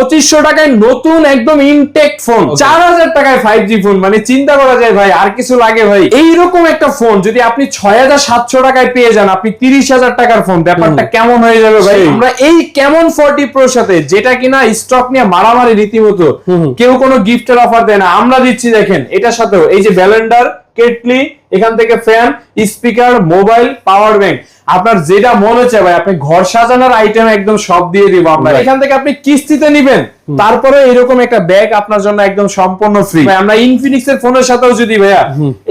পঁচিশশো টাকায় নতুন একদম ইনটেক ফোন চার হাজার টাকায় ফাইভ জি ফোন মানে চিন্তা করা যায় ভাই আর কিছু লাগে ভাই। এইরকম একটা ফোন যদি আপনি ছয় হাজার সাতশো টাকায় পেয়ে যান আপনি তিরিশ হাজার টাকার ফোন ব্যাপারটা কেমন হয়ে যাবে ভাই? আমরা এই কেমন ফোরটি প্রোর সাথে যেটা কিনা স্টক নিয়ে মারামারি রীতিমতো কেউ কোনো গিফটের অফার দেয় না। আমরা দিচ্ছি দেখেন এটার সাথেও এই যে ব্যালেন্ডার কেটলি এখান থেকে fan speaker mobile power bank আপনার যেটা মনে হচ্ছে ভাই আপনি ঘর সাজানোর আইটেম একদম সব দিয়ে দিব আমরা এখান থেকে আপনি কিস্তিতে নিবেন। তারপরে এরকম একটা ব্যাগ আপনার জন্য একদম সম্পূর্ণ ফ্রি আমরা ইনফিনিক্স এর ফোনের সাথেও যদি ভাইয়া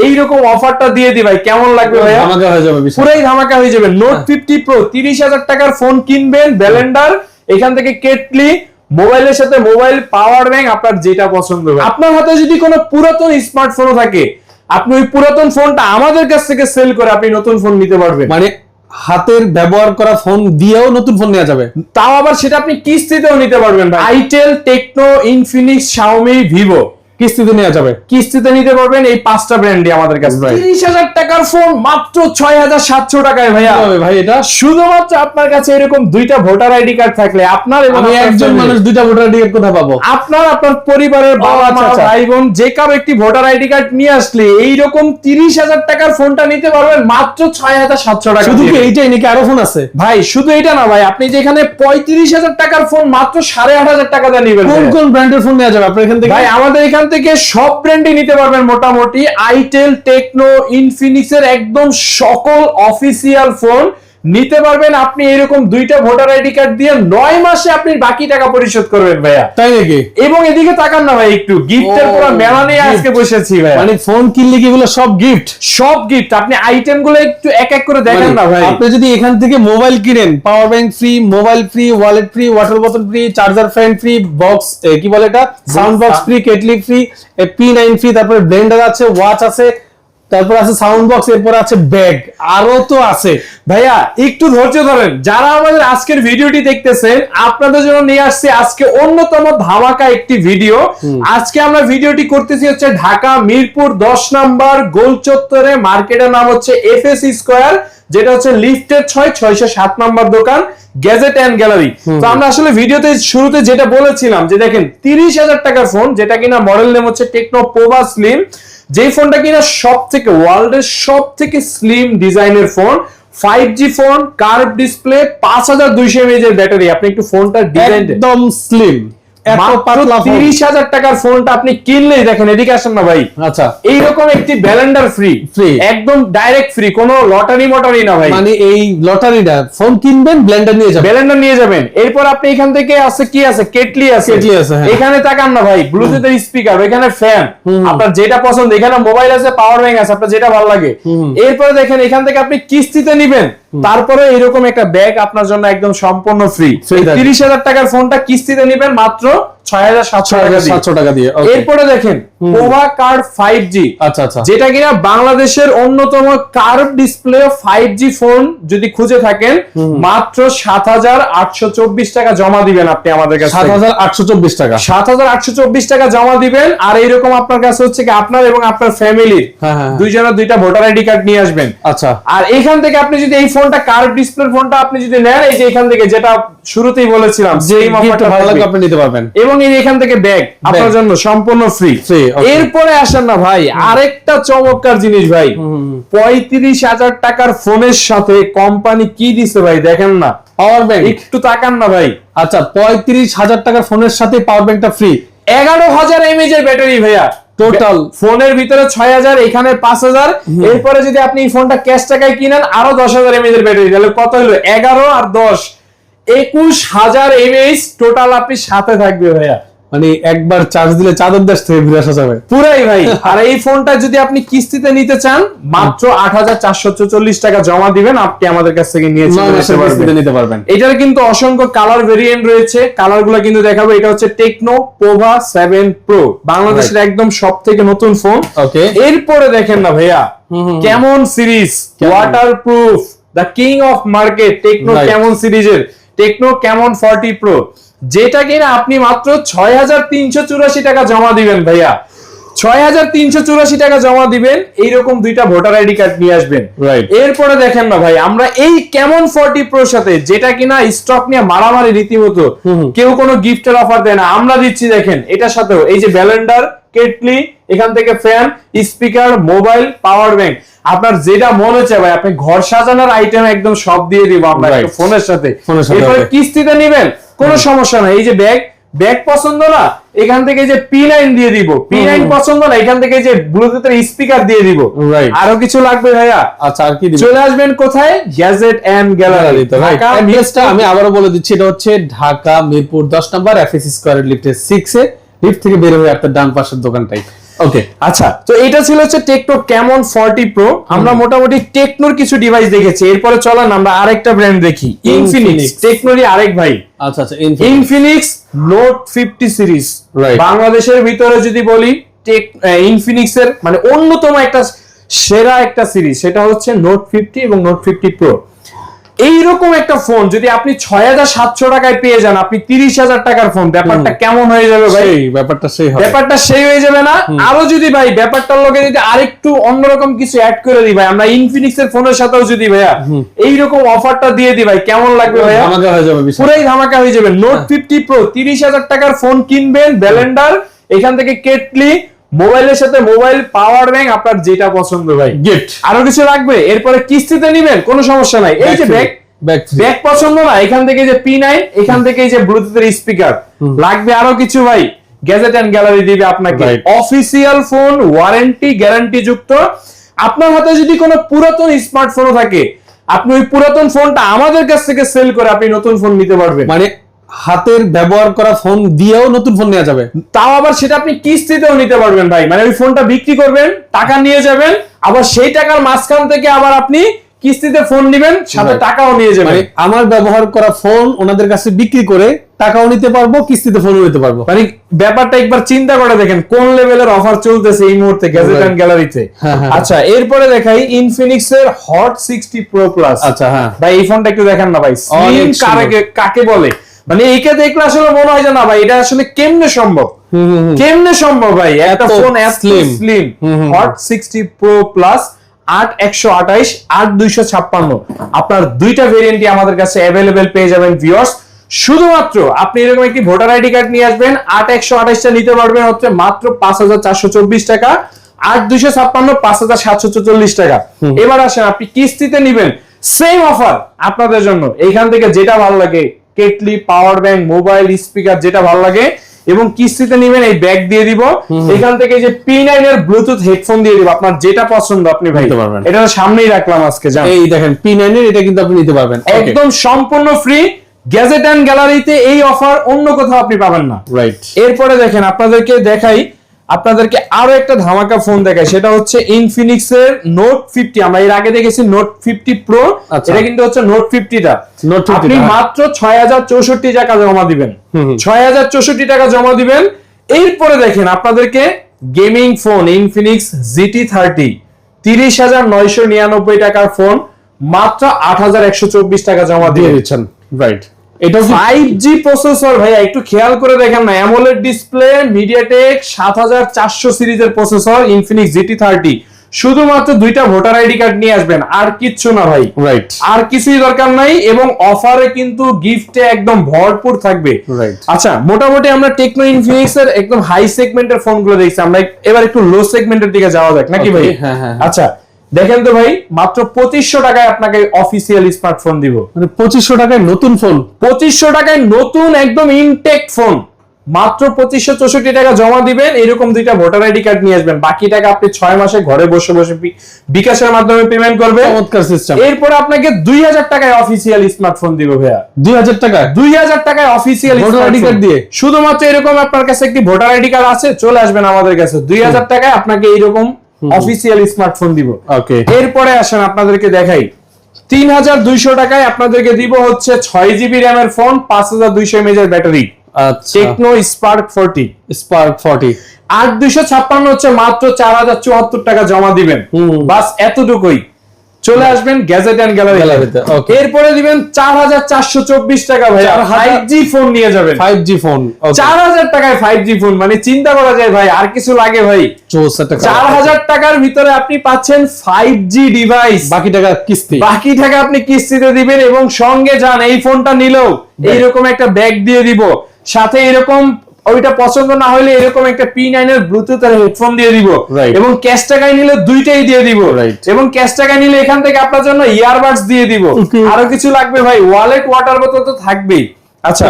এইরকম অফারটা দিয়ে দিই ভাই কেমন লাগবে ভাইয়া? আমাকে হয়ে যাবে পুরাই ধামাকা হয়ে যাবে। নোট ফিফটি প্রো তিরিশ হাজার টাকার ফোন কিনবেন ব্যালেন্ডার এখান থেকে কেটলি মোবাইলের সাথে মোবাইল পাওয়ার ব্যাংক আপনার যেটা পছন্দ হবে আপনার হাতে যদি কোনো পুরাতন স্মার্টফোনও থাকে আপনি ওই পুরাতন ফোনটা আমাদের কাছ থেকে সেল করে আপনি নতুন ফোন নিতে পারবেন। মানে হাতের ব্যবহার করা ফোন দিয়েও নতুন ফোন নেওয়া যাবে। তাও আবার সেটা আপনি কিস্তিতেও নিতে পারবেন ভাই। Itel Tecno Infinix Xiaomi Vivo কিস্তিতে নেওয়া যাবে। কিস্তিতে নিতে পারবেন এই পাঁচটা ব্র্যান্ডই আমাদের কাছে Right. তিরিশ হাজার টাকার ফোন মাত্র ছয় হাজার সাতশো টাকায় ভাইয়া। ভাই এটা? শুধুমাত্র আপনার কাছে এরকম দুইটা ভোটার আইডি কার্ড থাকলে আপনার এবং আমি একজন মানুষ দুইটা ভোটার টিকিট কোথায় পাবো? আপনার আপনার পরিবারের বাবা আচ্ছা, মা আচ্ছা। ভাই বোন যে কারও একটি ভোটার আইডি কার্ড নিয়ে আসলে এইরকম তিরিশ হাজার টাকার ফোনটা নিতে পারবেন মাত্র ছয় হাজার সাতশো টাকা শুধু এইটাই নাকি আরও ফোন আছে? ভাই শুধু এটা না ভাই আপনি যেখানে পঁয়ত্রিশ হাজার টাকার ফোন মাত্র সাড়ে আট হাজার টাকা দিয়ে নিবেন কোন ভাই। কোন ব্র্যান্ডের ফোন নেওয়া যাবে? আপনার এখান থেকে? ভাই আমাদের এখান থেকে সব ব্র্যান্ডই নিতে পারবেন মোটামুটি আইটেল টেকনো ইনফিনিক্স এর একদম সকল অফিসিয়াল ফোন নিতে পারবেন আপনি এরকম দুইটা ভোটার আইডি কার্ড দিয়ে নয় মাসে আপনি বাকি টাকা পরিশোধ করবেন ভাইয়া। তাই নাকি? এবং এদিকে তাকান না ভাই একটু গিফটের পুরো মেলা নিয়ে আজকে বসেছি ভাই মানে ফোন কিনলে কি এগুলো সব গিফট সব গিফট আপনি আইটেমগুলো একটু এক এক করে দেখেন না ভাই। আপনি যদি এখান থেকে মোবাইল কিনেন power bank free mobile free wallet free water বোতল free charger fan free box কি বলে এটা? Sound box free kettle free P nine free তারপরে ব্লেন্ডার আছে ওয়াচ আছে তারপর আছে সাউন্ড বক্স এরপর আছে ব্যাগ আরও তো আছে। ভাইয়া একটু ধৈর্য ধরেন যারা আমাদের আজকের ভিডিওটি দেখতেছেন আপনাদের জন্য নিয়ে আসছে আজকে অন্যতম ধামাকা একটি ভিডিও আজকে আমরা ভিডিওটি করতেছি হচ্ছে ঢাকা মিরপুর দশ নাম্বার গোল চত্বরে মার্কেটের নাম হচ্ছে এফ এস স্কোয়ার যেটা হচ্ছে লিফটের ছয় ছয়শো সাত নাম্বার দোকান গ্যাজেট অ্যান্ড গ্যালারি তো আমরা আসলে ভিডিওতে শুরুতে যেটা বলেছিলাম যে দেখেন তিরিশ হাজার টাকার ফোন যেটা কিনা মডেল নেম হচ্ছে টেকনো পোভা স্লিম যেই ফোনটা কিনা সব থেকে ওয়ার্ল্ডের সব থেকে স্লিম ডিজাইনের phone five G phone curve display পাঁচ হাজার দুইশো এর ব্যাটারি আপনি একটু ফোনটা ডিজাইন একদম স্লিম টাকার ফোনটা আপনি কিনলেই দেখেন এদিকে আসেন না ভাই। আচ্ছা। এইরকম একটি ব্যালেন্ডার ফ্রি Free। একদম ডাইরেক্ট ফ্রি কোনো লটারি মটারি না ভাই। মানে এই লটারিটা ফোন কিনবেন ব্লেন্ডার নিয়ে যাবেন। নিয়ে যাবেন। এরপর আপনি এখান থেকে আছে কি আছে? কেটলি আছে। কেটলি আছে, হ্যাঁ। এখানে তাকান না ভাই ব্লুটুথের স্পিকার এখানে ফ্যান আপনার যেটা পছন্দ এখানে মোবাইল আছে পাওয়ার ব্যাংক আছে আপনার যেটা ভালো লাগে। এরপরে দেখেন এখান থেকে আপনি কিস্তিতে নিবেন। তারপরে এরকম একটা ব্যাগ আপনার জন্য একদম সম্পূর্ণ ফ্রি তিরিশ হাজার টাকার ফোনটা কিস্তিতে নিবেন মাত্র টাকা দিয়ে। সাতশো টাকা এরপরে দেখেন পোভা কার্ড ফাইভ জি আচ্ছা আচ্ছা। যেটা কিনা বাংলাদেশের অন্যতম curve display five G phone যদি খুঁজে থাকেন মাত্র সাত হাজার আটশো চব্বিশ টাকা জমা দিবেন আপনি আমাদের কাছে সাত হাজার আটশো চব্বিশ টাকা। সাত হাজার আটশো চব্বিশ টাকা জমা দিবেন আর এইরকম আপনার কাছে হচ্ছে কি আপনার এবং আপনার ফ্যামিলির হ্যাঁ, হ্যাঁ। দুইজনের দুইটা ভোটার আইডি কার্ড নিয়ে আসবেন। আচ্ছা। আর এখান থেকে আপনি যদি এই ফোনটা কার্ভ ডিসপ্লে ফোনটা আপনি যদি নেন এই যে এখান থেকে যেটা শুরুতেই বলেছিলাম same gift ভালো লাগবে আপনি নিতে পারবেন। এবং এই এখান থেকে ব্যাগ আপনার জন্য সম্পূর্ণ ফ্রি এরপরে আসেন না ভাই আরেকটা চমৎকার জিনিস ভাই। পঁয়ত্রিশ হাজার টাকার ফোনের সাথে কোম্পানি কি দিছে ভাই দেখেন না। পাওয়ার ব্যাংক একটু তাকান না ভাই। আচ্ছা পঁয়ত্রিশ হাজার টাকার ফোনের সাথে পাওয়ার ব্যাংকটা ফ্রি এগারো হাজার এমএজ এর ব্যাটারি ভাইয়া। টোটাল ফোনের ভিতরে ছয় হাজার এখানে পাঁচ হাজার। এরপরে যদি আপনি এই ফোনটা ক্যাশ টাকায় কিনেন আরও দশ হাজার এমএজ এর ব্যাটারি তাহলে কত হলো? এগারো আর দশ। একুশ হাজার এমএইচ টোটাল আপনি সাথে থাকবে ভাইয়া। মানে একবার চার্জ দিলে চাদর দেশ থেকে ফিরে আসা যাবে। পুরাই ভাই আর এই ফোনটা যদি আপনি কিস্তিতে নিতে চান মাত্র আট হাজার চারশো চল্লিশ টাকা জমা দিবেন আপনি আমাদের কাছ থেকে নিয়ে। কিস্তিতে নিতে পারবেন। এটার কিন্তু অসংখ্য কালার ভেরিয়েন্ট রয়েছে। কালারগুলো কিন্তু দেখাবো এটা হচ্ছে টেকনো পোভা সেভেন প্রো বাংলাদেশের একদম সব থেকে নতুন ফোন ওকে এরপরে দেখেন না ভাইয়া Camon series waterproof the king of market Tecno Camon সিরিজের টেকনো কেমন ফর্টি প্রো যেটা কিনা আপনি মাত্র ছয় হাজার তিনশো চুরাশি টাকা জমা দিবেন ভাইয়া। ছয় হাজার তিনশো চুরাশি টাকা জমা দিবেন এইরকম দুইটা ভোটার আইডি কার্ড নিয়ে আসবেন। Right. এরপরে দেখেন না ভাই আমরা এই কেমন ফর্টি প্রোর সাথে যেটা কিনা স্টক নিয়ে মারামারি রীতিমতো কেউ কোনো গিফটের অফার দেয় না। আমরা দিচ্ছি দেখেন এটার সাথেও এই যে ব্যালেন্ডার কেটলি এখান থেকে fan speaker mobile power bank আপনার যেটা মনে হচ্ছে ভাই আপনি ঘর সাজানোর আইটেম একদম সব দিয়ে দিব আমরা ফোনের সাথে। এরপরে কিস্তিতে নিবেন কোনো সমস্যা নাই। এই যে ব্যাগ ব্যাগ পছন্দ না এখান থেকে যে পি নাইন দিয়ে দিব। পি নাইন পছন্দ না এখান থেকে যে ব্লুটুথের স্পিকার দিয়ে দিব। আরও কিছু লাগবে ভাইয়া? আচ্ছা আর কি চলে আসবেন কোথায়? গ্যাজেট এন্ড গ্যালারি তো ভাই আমি আবারও বলে দিচ্ছি এটা হচ্ছে ঢাকা মিরপুর 10 নম্বর এফএস স্কয়ার লিফটে 6 এ। লিফট থেকে বের হয়ে আপনার ডান পাশের দোকানটাই ওকে আচ্ছা তো এটা ছিল হচ্ছে টেকনো ক্যামন 40 প্রো আমরা মোটামুটি টেকনোর কিছু ডিভাইস দেখেছি। এরপরে চলেন আমরা আরেকটা ব্র্যান্ড দেখি। ইনফিনিক্স। টেকনোরই আরেক ভাই। আচ্ছা আচ্ছা Infinix Note fifty series Right. বাংলাদেশের ভিতরে যদি বলি টেক ইনফিনিক্স এর মানে অন্যতম একটা সেরা একটা সিরিজ সেটা হচ্ছে নোট ফিফটি এবং নোট ফিফটি প্রো এইরকম একটা ফোন যদি আপনি ছয় হাজার সাতশো টাকায় পেয়ে যান আপনি তিরিশ হাজার টাকার ফোন ব্যাপারটা কেমন হয়ে যাবে ভাই? ব্যাপারটা সেই ব্যাপারটা সেই হয়ে যাবে না। আরও যদি ভাই ব্যাপারটার লোকে যদি আরেকটু অন্যরকম কিছু অ্যাড করে দিই ভাই আমরা ইনফিনিক্স এর ফোনের সাথেও যদি ভাইয়া এইরকম অফারটা দিয়ে দিই ভাই কেমন লাগবে ভাইয়া? আমাকে হয়ে যাবে পুরাই ধামাকা হয়ে যাবে। নোট ফিফটি প্রো তিরিশ হাজার টাকার ফোন কিনবেন ব্যালেন্ডার এখান থেকে কেটলি মোবাইলের সাথে মোবাইল পাওয়ার ব্যাংক আপনার যেটা পছন্দ ভাই। গেট আরও কিছু লাগবে? এরপরে কিস্তিতে নিবেন কোনো সমস্যা নাই। এই যে ব্যাগ ব্যাগ পছন্দ না এখান থেকে যে পি নাইন এখান থেকে যে ব্লুটুথের স্পিকার লাগবে আরও কিছু ভাই। গ্যাজেট এন্ড গ্যালারি দিবে আপনাকে. অফিসিয়াল ফোন ওয়ারেন্টি গ্যারান্টি যুক্ত। আপনার হাতে যদি কোনো পুরাতন স্মার্টফোনও থাকে আপনি ওই পুরাতন ফোনটা আমাদের কাছ থেকে সেল করে আপনি নতুন ফোন নিতে পারবেন। মানে হাতের ব্যবহার করা ফোন দিয়েও নতুন ফোন নেওয়া যাবে। তাও আবার সেটা আপনি কিস্তিতেও নিতে পারবেন ভাই। মানে ওই ফোনটা বিক্রি করবেন টাকা নিয়ে যাবেন আবার সেই টাকার মাঝখান থেকে আবার আপনি কিস্তিতে ফোন নিবেন সাথে টাকাও নিয়ে যাবেন। মানে আমার ব্যবহার করা ফোন ওনাদের কাছে বিক্রি করে টাকাও নিতে পারব কিস্তিতে ফোনও নিতে পারব। মানে ব্যাপারটা একবার চিন্তা করে দেখেন কোন লেভেলের অফার চলতেছে এই মুহূর্তে গ্যাজেট এন্ড গ্যালারিতে হ্যাঁ। আচ্ছা এরপরে দেখাই ইনফিনিক্স এর হট সিক্সটি প্রো প্লাস আচ্ছা হ্যাঁ। ভাই এই ফোনটা একটু দেখেন না ভাই। কাকে বলে? মানে এইকে দেখলে আসলে মনে হয় যে না ভাই এটা আসলে কেমনে সম্ভব। কেমনে সম্ভব ভাই? একটা ফোন। স্লিম হুম, হট সিক্সটি প্রো প্লাস আট একশো আঠাইশ আট দুইশো ছাপ্পান্ন। আপনার দুইটা ভেরিয়েন্টই আমাদের কাছে অ্যাভেলেবেল পেয়ে যাবেন ভিওর্স শুধুমাত্র আপনি এরকম একটি ভোটার আইডি কার্ড নিয়ে আসবেন আট একশো আঠাইশটা নিতে পারবেন হচ্ছে মাত্র পাঁচ হাজার চারশো চব্বিশ টাকা আট দুইশো ছাপ্পান্ন পাঁচ হাজার সাতশো চল্লিশ টাকা। এবার আসেন আপনি কিস্তিতে নিবেন। সেম অফার আপনাদের জন্য। এইখান থেকে যেটা ভালো লাগে kettle power bank mobile speaker যেটা ভালো লাগে এবং কিস্তিতে নিবেন এই ব্যাগ দিয়ে দিব। এখান থেকে যে পি নাইন এর ব্লুটুথ হেডফোন দিয়ে দিব। আপনার যেটা পছন্দ আপনি ভাই। পারবেন। এটা সামনেই রাখলাম আজকে এই দেখেন পি নাইনের এটা কিন্তু আপনি নিতে পারবেন। একদম সম্পূর্ণ ফ্রি গ্যাজেট অ্যান্ড গ্যালারিতে এই অফার অন্য কোথাও আপনি পাবেন না। রাইট এরপরে দেখেন আপনাদেরকে দেখাই আপনাদেরকে আরও একটা ধামাকা ফোন দেখাই সেটা হচ্ছে ইনফিনিক্স এর নোট ফিফটি আমরা এর আগে দেখেছি নোট ফিফটি প্রো। এটা কিন্তু হচ্ছে নোট ফিফটিটা Note 50 আপনি হ্যাঁ। মাত্র ছয় হাজার চৌষট্টি টাকা জমা দিবেন। ছয় হাজার চৌষট্টি টাকা জমা দিবেন। এরপরে দেখেন আপনাদেরকে gaming phone Infinix GT thirty তিরিশ হাজার নয়শো নিরানব্বই টাকার ফোন মাত্র আট হাজার একশো চব্বিশ টাকা জমা দিয়ে দিচ্ছেন। রাইট ফাইভ জি প্রসেসর ভাইয়া একটু খেয়াল করে দেখেন না ডিসপ্লে সিরিজের প্রসেসর শুধুমাত্র দুইটা ভোটার আইডি কার্ড নিয়ে আসবেন আর কিচ্ছু না ভাই। রাইট আর কিছুই দরকার নাই এবং অফারে কিন্তু গিফটে একদম ভরপুর থাকবে. আচ্ছা মোটামুটি আমরা টেকনো ইনফিনিক্স এর একদম হাই সেগমেন্টের দেখছি। আমরা এবার একটু লো সেগমেন্টের দিকে যাওয়া যাক নাকি ভাই? হ্যাঁ, হ্যাঁ, হ্যাঁ। আচ্ছা দেখেন তো ভাই মাত্র পঁচিশশো টাকায় আপনাকে অফিসিয়াল স্মার্টফোন দিব। মানে পঁচিশশো টাকায় নতুন ফোন পঁচিশশো টাকায় নতুন একদম ইনটেক ফোন মাত্র পঁচিশশো চৌষট্টি টাকা জমা দিবেন এরকম দুইটা ভোটার আইডি কার্ড নিয়ে আসবেন। বাকি টাকা আপনি ছয় মাসে ঘরে বসে বসে বিকাশের মাধ্যমে পেমেন্ট করবে চমৎকার সিস্টেম এরপরে আপনাকে দুই হাজার টাকায় অফিসিয়াল স্মার্টফোন দিব ভাইয়া। দুই হাজার টাকা দুই হাজার টাকায় অফিসিয়াল ভোটার আইডি কার্ড দিয়ে? শুধুমাত্র এরকম আপনার কাছে একটি ভোটার আইডি কার্ড আছে চলে আসবেন আমাদের কাছে। দুই হাজার টাকায় আপনাকে এইরকম অফিসিয়াল স্মার্টফোন দিব। ওকে এরপরে আসেন আপনাদেরকে দেখাই। তিন হাজার দুইশো টাকায় আপনাদেরকে দিব হচ্ছে ছয় জিবি র্যাম এর ফোন পাঁচ হাজার দুইশো এমএজ এর battery. Tecno Spark forty Spark forty আট দুইশো ছাপ্পান্ন হচ্ছে মাত্র চার হাজার চুয়াত্তর টাকা জমা দিবেন। হুম। বাস এতটুকুই। চলে আসবেন গ্যাজেট অ্যান্ড গ্যালারি গ্যালারিতে. এরপরে দিবেন চার হাজার চারশো চব্বিশ টাকা ভাই আর ফাইভ জি ফোন নিয়ে যাবেন। ফাইভ জি ফোন চার হাজার টাকায় ফাইভ জি ফোন মানে চিন্তা করা যায় ভাই আর কিছু লাগে ভাই। চার হাজার টাকার ভিতরে আপনি পাচ্ছেন ফাইভ জি ডিভাইস বাকি টাকা কিস্তি। বাকি টাকা আপনি কিস্তিতে দিবেন এবং সঙ্গে যান এই ফোনটা নিলেও। এইরকম একটা ব্যাগ দিয়ে দিব। সাথে এরকম ওইটা পছন্দ না হলে এরকম একটা পি নাইন এর ব্লুটুথ আর হেডফোন দিয়ে দিব। এবং ক্যাশ টাকায় নিলে দুইটাই দিয়ে দিব। এবং ক্যাশ টাকায় নিলে এখান থেকে আপনার জন্য ইয়ারবাডস দিয়ে দিব। আরও কিছু লাগবে ভাই ওয়ালেট ওয়াটার বোতল তো থাকবেই। আচ্ছা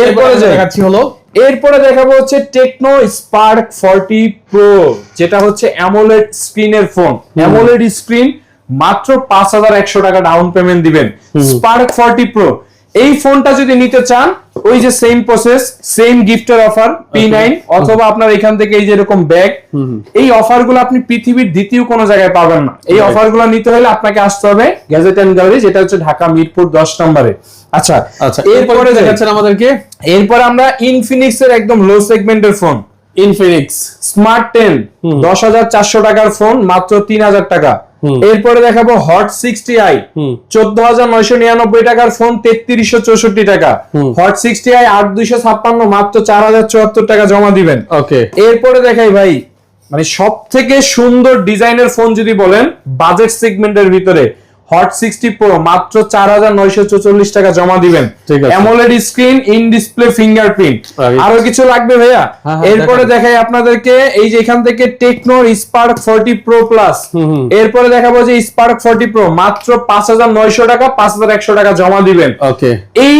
এরপরে দেখাচ্ছি হলো। এরপরে দেখাবো হচ্ছে টেকনো স্পার্ক ফর্টি প্রো যেটা হচ্ছে অ্যামোলেড স্ক্রিনের ফোন অ্যামোলেড স্ক্রিন মাত্র পাঁচ হাজার একশো টাকা ডাউন পেমেন্ট দিবেন। স্পার্ক ফর্টি প্রো এই ফোনটা যদি নিতে চান ওই যে সেম প্রসেস সেম গিফটের অফার পি নাইন অথবা আপনার এখান থেকে এই যে এরকম ব্যাগ এই অফারগুলো আপনি পৃথিবীর দ্বিতীয় কোনো জায়গায় পাবেন না। এই অফারগুলো নিতে হলে আপনাকে আসতে হবে গ্যাজেট অ্যান্ড গ্যালারি যেটা হচ্ছে ঢাকা মিরপুর দশ নম্বরে। আচ্ছা আচ্ছা এরপরে দেখাচ্ছেন আমাদেরকে? এরপর আমরা ইনফিনিক্স এর একদম লো সেগমেন্টের ফোন ইনফিনিক্স স্মার্ট টেন। দশ হাজার চারশো টাকার ফোন মাত্র তিন হাজার টাকা। এরপরে দেখাবো হট সিক্সটি আই চোদ্দ হাজার নয়শো নিরানব্বই টাকার ফোন তেত্রিশশো চৌষট্টি টাকা। হট সিক্সটি আই আট দুইশো ছাপ্পান্ন মাত্র চার হাজার চুয়াত্তর টাকা জমা দিবেন। ওকে। এরপরে দেখাই ভাই মানে সব থেকে সুন্দর ডিজাইনের ফোন যদি বলেন বাজেট সেগমেন্টের ভিতরে। হট সিক্সটি প্রো মাত্র চার হাজার নয়শো চৌচল্লিশ টাকা জমা দিবেন AMOLED screen in display fingerprint. আরও কিছু লাগবে ভাইয়া হ্যাঁ, হ্যাঁ, এরপরে। দেখাই আপনাদেরকে এই যে এখান থেকে Tecno Spark forty pro plus. এরপরে দেখাবো যে স্পার্ক ফোরটি প্রো মাত্র পাঁচ হাজার নয়শো টাকা পাঁচ হাজার একশো টাকা জমা দিবেন ওকে এই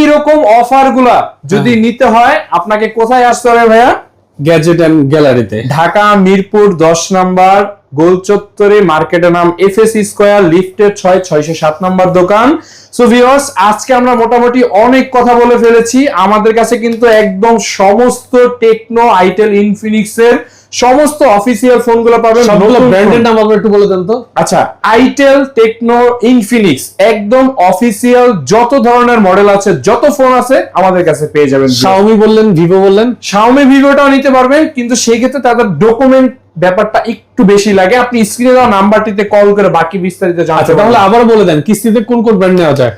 অফারগুলা যদি হ্যাঁ। নিতে হয় আপনাকে কোথায় আসতে হবে ভাইয়া গ্যাজেট এন্ড গ্যালারিতে ঢাকা, মিরপুর, দশ নাম্বার গোল চত্বরে মার্কেটের নাম এফ এস স্কোয়ার লিফটের ছয়, ছয়শো সাত নম্বর দোকান। সো ভিওস আজকে আমরা মোটামুটি অনেক কথা বলে ফেলেছি। আমাদের কাছে কিন্তু একদম সমস্ত টেকনো আইটেল ইনফিনিক্সের এর সমস্ত অফিসিয়াল ফোনগুলো পাবেন সবগুলো ব্র্যান্ডের নাম একটু বলে দেন তো। আচ্ছা আইটেল টেকনো ইনফিনিক্স একদম অফিসিয়াল যত ধরনের মডেল আছে যত ফোন আছে আমাদের কাছে পেয়ে যাবেন শাওমি বললেন ভিভো বললেন। শাওমি ভিভোটাও নিতে পারবেন কিন্তু সেই ক্ষেত্রে তাদের ডকুমেন্ট ব্যাপারটা একটু বেশি লাগে। আপনি স্ক্রিনে দেওয়া নাম্বারটিতে কল করে বাকি বিস্তারিত জানতে আচ্ছা তাহলে আবার বলে দেন কিস্তিতে কোন কোন ব্র্যান্ড নেওয়া যায়?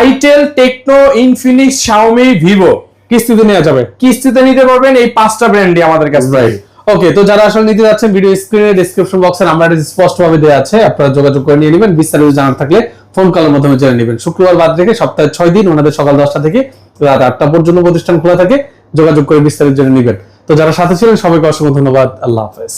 Itel Tecno Infinix Xiaomi Vivo কিস্তিতে নেওয়া যাবে? কিস্তিতে নিতে পারবেন এই পাঁচটা ব্র্যান্ডই আমাদের কাছে। ওকে তো যারা আসলে নিতে যাচ্ছেন ভিডিও স্ক্রিনে ডেসক্রিপশন বক্সে আমরা স্পষ্ট ভাবে দেওয়া আছে, আপনারা যোগাযোগ করে নিয়ে নেবেন। বিস্তারিত জানার থাকলে ফোন কলের মাধ্যমে জেনে নেবেন। শুক্রবার বাদ রেখে সপ্তাহে ছয় দিন, ওনাদের সকাল দশটা থেকে রাত আটটা পর্যন্ত প্রতিষ্ঠান খোলা থাকে। যোগাযোগ করে বিস্তারিত জেনে নেবেন। তো যারা সাথে ছিলেন, সবাইকে অসংখ্য ধন্যবাদ। আল্লাহ হাফেজ।